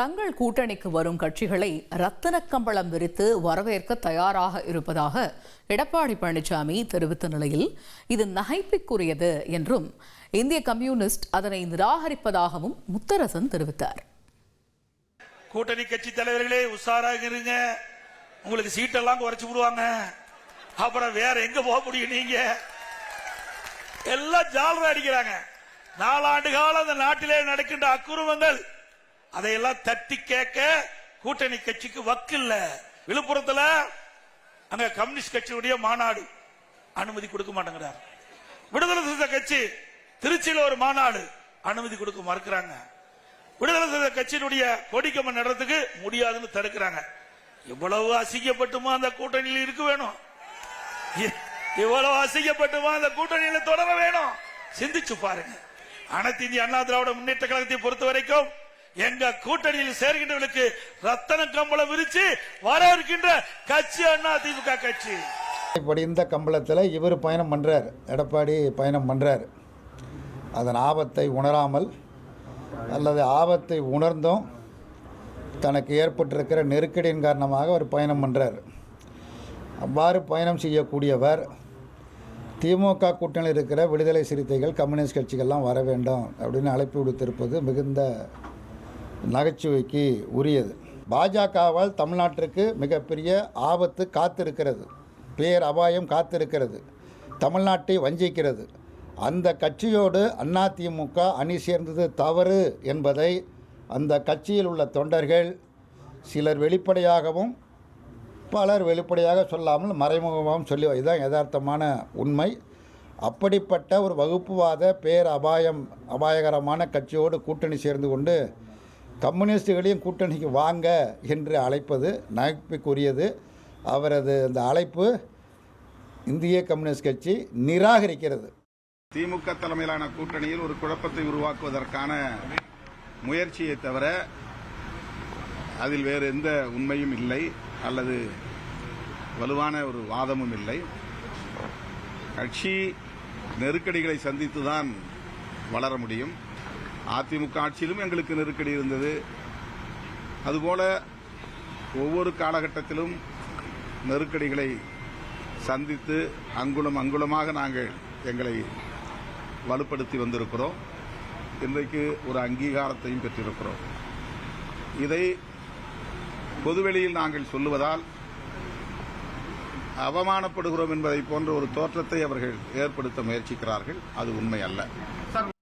தங்கள் கூட்டணிக்கு வரும் கட்சிகளை ரத்தன கம்பளம் விரித்து வரவேற்க தயாராக இருப்பதாக எடப்பாடி பழனிசாமி தெரிவித்த நிலையில் இது நகைப்பிற்குரியது என்றும் இந்திய கம்யூனிஸ்ட் அதனை நிராகரிப்பதாகவும் முத்தரசன் தெரிவித்தார். கூட்டணி கட்சி தலைவர்களே உஷாராக இருங்க. உங்களுக்கு சீட்டெல்லாம் குறைச்சு விடுவாங்க. அப்புறம் வேற எங்க போக முடியும் நீங்க? எல்லாம் ஜாலரா அடிக்கிறாங்க. நாலாண்டு காலம் அந்த நாட்டிலே நடக்கின்ற அக்குருவங்கள் அதையெல்லாம் தட்டி கேட்க கூட்டணி கட்சிக்கு வக்கு இல்ல விழுப்புரத்துல அங்க கம்யூனிஸ்ட் கட்சியுடைய மாநாடு அனுமதி கொடுக்க மாட்டேங்கிறார். விடுதலை சிறுத்தை கட்சி திருச்சியில ஒரு மாநாடு அனுமதி கொடுக்க மறுக்கிறாங்க. விடுதலை சிறுத்தை கட்சியினுடைய கொடிக்கம்மன் நடத்துக்கு முடியாதுன்னு தடுக்கிறாங்க. எவ்வளவு அசிங்கப்பட்டுமா அந்த கூட்டணியில் இருக்க வேணும். இ- இவ்வளவு அசிங்கப்பட்டுமா அந்த கூட்டணியில தொடர வேணும். சிந்திச்சு பாருங்க. அனைத்து இந்திய அண்ணா திராவிட முன்னேற்ற கழகத்தை பொறுத்த வரைக்கும் எங்க கூட்டணியில் சேர்கின்றவர்களுக்கு ரத்தன கம்பளம் விரிச்சு வர இருக்கின்ற கட்சி அண்ணா திமுக கட்சி. இப்படி இந்த கம்பளத்தில் இவர் பயணம் பண்ணுறார் எடப்பாடி பயணம் பண்ணுறார் அதன் ஆபத்தை உணராமல் அல்லது ஆபத்தை உணர்ந்தும். தனக்கு ஏற்பட்டிருக்கிற நெருக்கடியின் காரணமாக அவர் பயணம் பண்ணுறார் அவ்வாறு பயணம் செய்யக்கூடியவர் திமுக கூட்டணியில் இருக்கிற விடுதலை சிறுத்தைகள் கம்யூனிஸ்ட் கட்சிகள்லாம் வர வேண்டும் அப்படின்னு அழைப்பு விடுத்திருப்பது மிகுந்த நகைச்சுவைக்கு உரியது. பாஜகவால் தமிழ்நாட்டிற்கு மிகப்பெரிய ஆபத்து காத்திருக்கிறது. பேர் அபாயம் காத்திருக்கிறது. தமிழ்நாட்டை வஞ்சிக்கிறது. அந்த கட்சியோடு அதிமுக அணி சேர்ந்தது தவறு என்பதை அந்த கட்சியில் உள்ள தொண்டர்கள் சிலர் வெளிப்படையாகவும் பலர் வெளிப்படையாக சொல்லாமல் மறைமுகமாகவும் சொல்லி இதுதான் யதார்த்தமான உண்மை. அப்படிப்பட்ட ஒரு வகுப்புவாத பேர் அபாயம் அபாயகரமான கட்சியோடு கூட்டணி சேர்ந்து கொண்டு கம்யூனிஸ்டுகளையும் கூட்டணிக்கு வாங்க என்று அழைப்பது நகைப்புக்குரியது. அவரது அந்த அழைப்பு இந்திய கம்யூனிஸ்ட் கட்சி நிராகரிக்கிறது. திமுக தலைமையிலான கூட்டணியில் ஒரு குழப்பத்தை உருவாக்குவதற்கான முயற்சியை தவிர அதில் வேறு எந்த உண்மையும் இல்லை அல்லது வலுவான ஒரு வாதமும் இல்லை. கட்சி நெருக்கடிகளை சந்தித்துதான் வளர முடியும். அதிமுக ஆட்சியிலும் எங்களுக்கு நெருக்கடி இருந்தது. அதுபோல ஒவ்வொரு காலகட்டத்திலும் நெருக்கடிகளை சந்தித்து அங்குலம் அங்குலமாக நாங்கள் எங்களை வலுப்படுத்தி வந்திருக்கிறோம். இன்றைக்கு ஒரு அங்கீகாரத்தையும் பெற்றிருக்கிறோம். இதை பொதுவெளியில் நாங்கள் சொல்லுவதால் அவமானப்படுகிறோம் என்பதை போன்ற ஒரு தோற்றத்தை அவர்கள் ஏற்படுத்த முயற்சிக்கிறார்கள். அது உண்மை அல்ல.